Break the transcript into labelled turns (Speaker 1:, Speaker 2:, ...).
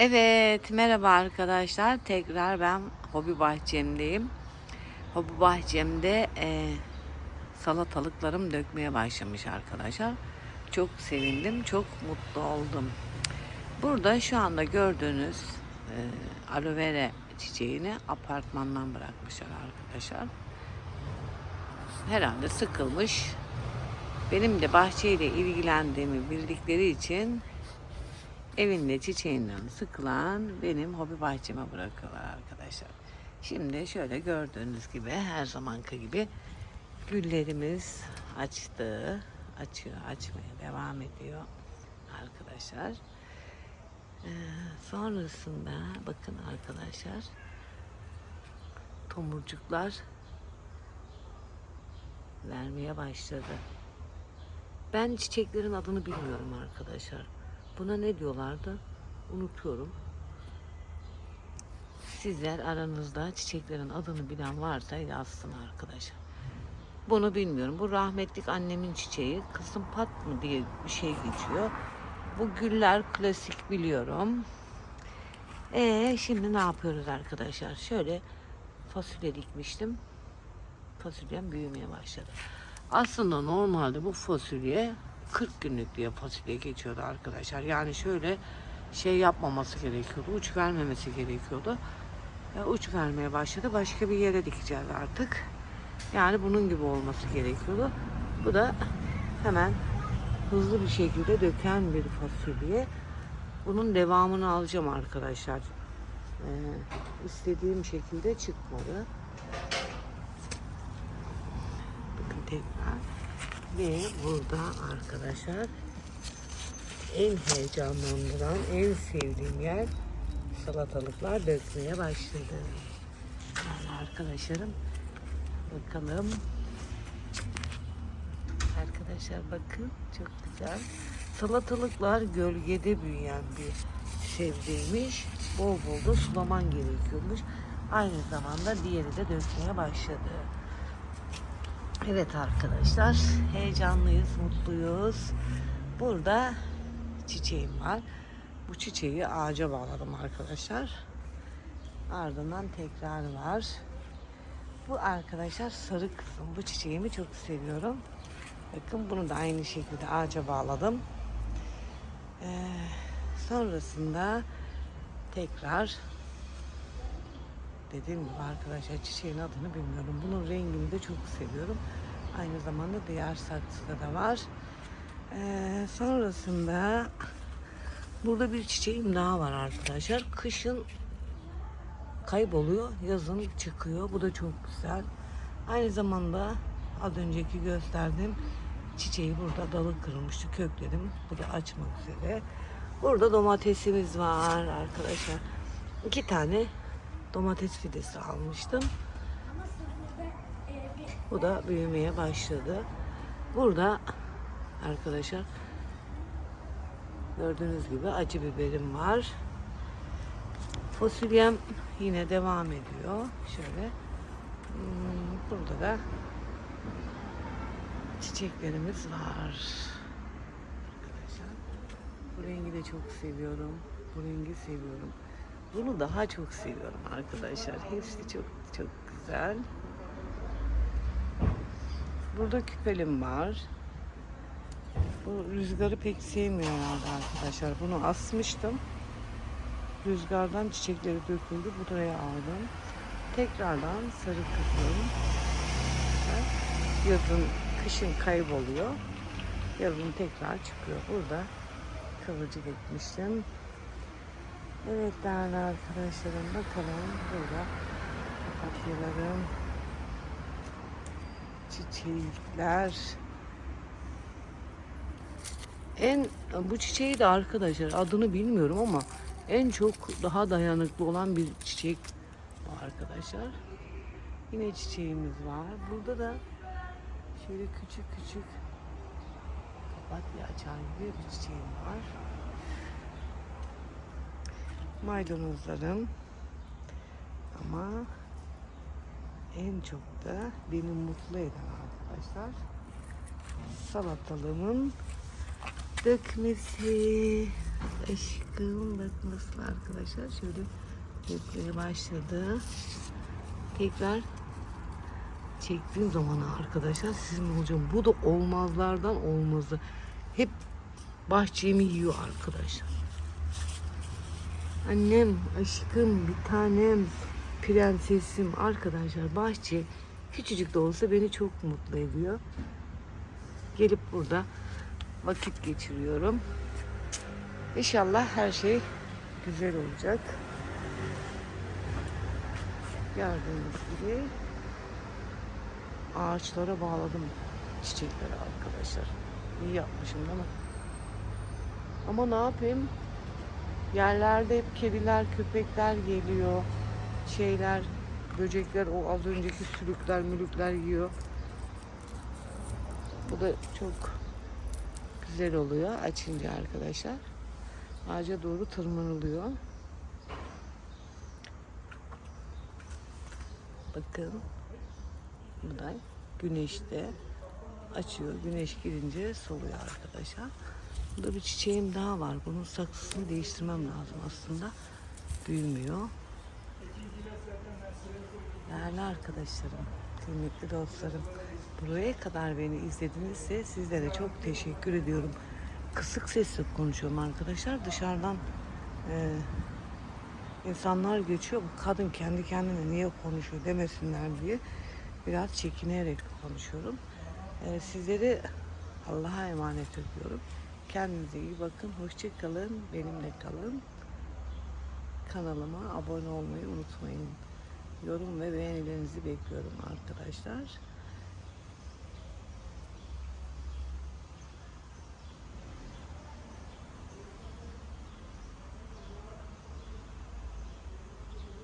Speaker 1: Evet, merhaba arkadaşlar. Tekrar ben hobi bahçemdeyim. Hobi bahçemde e, salatalıklarım dökmeye başlamış arkadaşlar. Çok sevindim, çok mutlu oldum. Burada şu anda gördüğünüz e, aloe vera çiçeğini apartmandan bırakmışlar arkadaşlar. Herhalde sıkılmış. Benim de bahçeyle ilgilendiğimi bildikleri için evinde çiçeğinden sıkılan benim hobi bahçeme bırakıyorlar arkadaşlar. Şimdi şöyle gördüğünüz gibi her zamanki gibi güllerimiz açtı. Açıyor, açmaya devam ediyor arkadaşlar. Ee, sonrasında bakın arkadaşlar tomurcuklar vermeye başladı. Ben çiçeklerin adını bilmiyorum arkadaşlar. Buna ne diyorlardı? Unutuyorum. Sizler aranızda çiçeklerin adını bilen varsa yazsın arkadaşlar. Bunu bilmiyorum. Bu rahmetlik annemin çiçeği. Kısım pat mı diye bir şey geçiyor. Bu güller klasik biliyorum. Ee şimdi ne yapıyoruz arkadaşlar? Şöyle fasulye dikmiştim. Fasulyem büyümeye başladı. Aslında normalde bu fasulye 40 günlük diye fasulye geçiyordu arkadaşlar. Yani şöyle şey yapmaması gerekiyordu. Uç vermemesi gerekiyordu. Ya uç vermeye başladı. Başka bir yere dikeceğiz artık. Yani bunun gibi olması gerekiyordu. Bu da hemen hızlı bir şekilde döken bir fasulye. Bunun devamını alacağım arkadaşlar. Ee, istediğim şekilde çıkmadı. Bakın tekrar. Ve burada arkadaşlar en heyecanlandıran, en sevdiğim yer salatalıklar dökmeye başladı. Yani arkadaşlarım bakalım. Arkadaşlar bakın çok güzel. Salatalıklar gölgede büyüyen bir sebzeymiş. Bol bol da sulaman gerekiyormuş. Aynı zamanda diğeri de dökmeye başladı. Evet arkadaşlar heyecanlıyız, mutluyuz. Burada çiçeğim var. Bu çiçeği ağaca bağladım arkadaşlar. Ardından tekrar var. Bu arkadaşlar sarı kızım. Bu çiçeğimi çok seviyorum. Bakın bunu da aynı şekilde ağaca bağladım. Ee, sonrasında tekrar dediğim gibi arkadaşlar çiçeğin adını bilmiyorum. Bunun rengini de çok seviyorum. Aynı zamanda diğer saksıda da var. Ee, sonrasında burada bir çiçeğim daha var arkadaşlar. Kışın kayboluyor, yazın çıkıyor. Bu da çok güzel. Aynı zamanda az önceki gösterdiğim çiçeği burada dalı kırılmıştı. Kökledim. Bu da açmak üzere. Burada domatesimiz var arkadaşlar. İki tane domates fidesi almıştım. Bu da büyümeye başladı. Burada arkadaşlar gördüğünüz gibi acı biberim var. Fasulyem yine devam ediyor. Şöyle hmm, burada da çiçeklerimiz var. Arkadaşlar bu rengi de çok seviyorum. Bu rengi seviyorum. Bunu daha çok seviyorum arkadaşlar. Hepsi çok çok güzel. Burada küpelim var. Bu rüzgarı pek sevmiyorlardı arkadaşlar. Bunu asmıştım. Rüzgardan çiçekleri döküldü. Buraya aldım. Tekrardan sarı kızım. Yazın, kışın kayboluyor. Yazın tekrar çıkıyor. Burada kıvırcık ekmiştim. Evet değerli arkadaşlarım bakalım burada papatyalarım, çiçekler. En bu çiçeği de arkadaşlar adını bilmiyorum ama en çok daha dayanıklı olan bir çiçek bu arkadaşlar. Yine çiçeğimiz var. Burada da şöyle küçük küçük papatya açan gibi bir çiçeğim var maydanozlarım ama en çok da beni mutlu eden arkadaşlar salatalığımın dökmesi Aşkım bakın nasıl arkadaşlar. Şöyle dökmeye başladı. Tekrar çektiğim zaman arkadaşlar sizin olacağım. Bu da olmazlardan olmazı. Hep bahçemi yiyor arkadaşlar. Annem, aşkım, bir tanem, prensesim arkadaşlar bahçe küçücük de olsa beni çok mutlu ediyor. Gelip burada vakit geçiriyorum. İnşallah her şey güzel olacak. Gördüğünüz gibi ağaçlara bağladım çiçekleri arkadaşlar. İyi yapmışım mi? Ama ne yapayım? Yerlerde hep kediler, köpekler geliyor. Şeyler, böcekler, o az önceki sülükler, mülükler yiyor. Bu da çok güzel oluyor açınca arkadaşlar. Ağaca doğru tırmanılıyor. Bakın. Bu da güneşte açıyor. Güneş girince soluyor arkadaşlar. Burada bir çiçeğim daha var. Bunun saksısını değiştirmem lazım aslında. Büyümüyor. Değerli arkadaşlarım, kıymetli dostlarım, buraya kadar beni izledinizse sizlere çok teşekkür ediyorum. Kısık sesle konuşuyorum arkadaşlar. Dışarıdan e, insanlar geçiyor. Bu kadın kendi kendine niye konuşuyor demesinler diye biraz çekinerek konuşuyorum. E, sizleri Allah'a emanet ediyorum. Kendinize iyi bakın. Hoşça kalın. Benimle kalın. Kanalıma abone olmayı unutmayın. Yorum ve beğenilerinizi bekliyorum arkadaşlar.